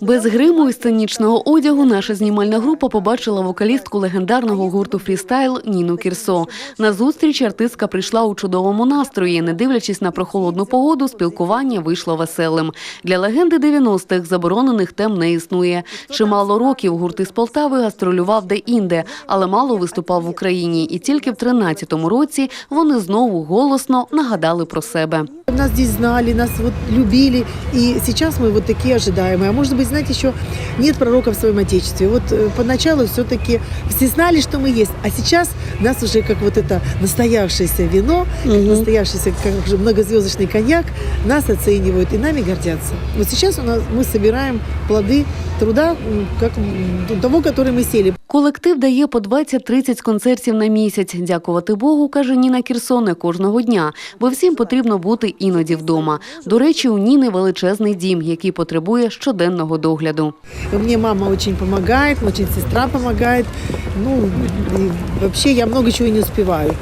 Без гриму і сценічного одягу наша знімальна група побачила вокалістку легендарного гурту фрістайл Ніну Кірсо. На зустріч артистка прийшла у чудовому настрої. Не дивлячись на прохолодну погоду, спілкування вийшло веселим. Для легенди 90-х заборонених тем не існує. Чимало років гурт із Полтави гастролював де-інде, але мало виступав в Україні. І тільки в 13-му році вони знову голосно нагадали про себе Нас здесь знали, нас вот любили, и сейчас мы вот такие ожидаемые. А может быть, знаете, еще нет пророка в своем Отечестве. Вот э, поначалу все-таки все знали, что мы есть, а сейчас нас уже как вот это настоявшееся вино, как настоявшийся как же многозвездочный коньяк, нас оценивают и нами гордятся. Вот сейчас у нас мы собираем плоды труда, м, как м, того, который мы сели. Колектив дає по 20-30 концертів на місяць. Дякувати Богу, каже Ніна Кірсоне кожного дня, бо всім потрібно бути іноді вдома. До речі, у Ніни величезний дім, який потребує щоденного догляду. Мне мама очень помогает, очень сестра помогает. Ну, и вообще я много чего не успеваю.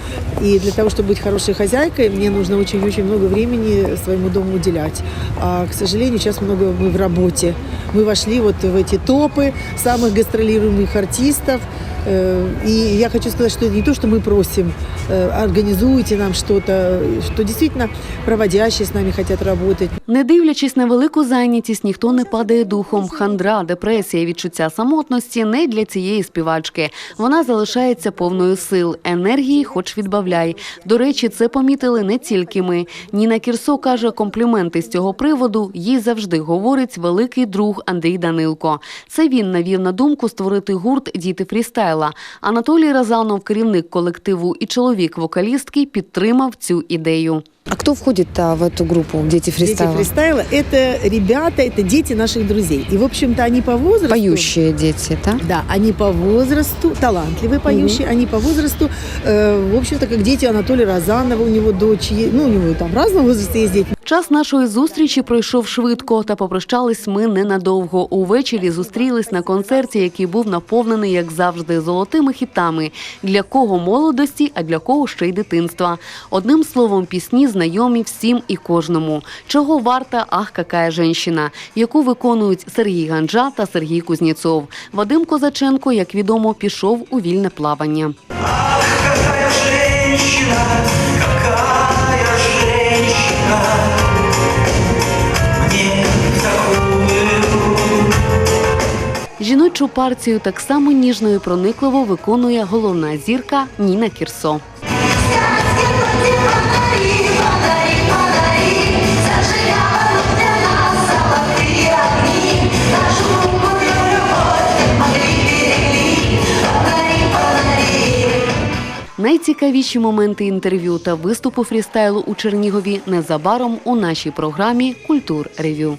И для того, чтобы быть хорошей хозяйкой, мне нужно очень-очень много времени своему дому уделять. А, к сожалению, сейчас много мы в работе. Мы вошли вот в эти топы самых гастролируемых артистов. Э, И я хочу сказать, что это не то, что мы просим, э, организуйте нам что-то, что действительно проводящие с нами хотят работать. Не дивлячись на велику зайнятість, ніхто не падає духом. Хандра, депресія, відчуття самотності не для цієї співачки. Вона залишається повною сил, енергії, хоч відбавляй. До речі, це помітили не тільки ми. Ніна Кірсо каже, компліменти з цього приводу їй завжди говорить великий друг Андрій Данилко. Це він навів на думку створити гурт Діти фрістайла. Анатолій Разанов, керівник колективу і чоловік вокалістки, підтримав цю ідею. А кто входит а, в эту группу «Дети фристайла»? Дети фристайла – это ребята, это дети наших друзей. И, в общем-то, они по возрасту... Поющие дети, да? Да, они по возрасту, талантливые поющие, они по возрасту, э, в общем-то, как дети Анатолия Розанова, у него дочь, е- ну, у него там разного возраста есть дети. Час нашої зустрічі пройшов швидко, та попрощались ми ненадовго. Увечері зустрілись на концерті, який був наповнений, як завжди, золотими хітами. Для кого молодості, а для кого ще й дитинства. Одним словом, пісні знайомі всім і кожному. Чого варта «Ах, какая женщина», яку виконують Сергій Ганджа та Сергій Кузнєцов. Вадим Козаченко, як відомо, пішов у вільне плавання. Жіночу партію так само ніжно і проникливо виконує головна зірка Ніна Кірсо. Найцікавіші моменти інтерв'ю та виступу фрістайлу у Чернігові незабаром у нашій програмі Культур Ревю.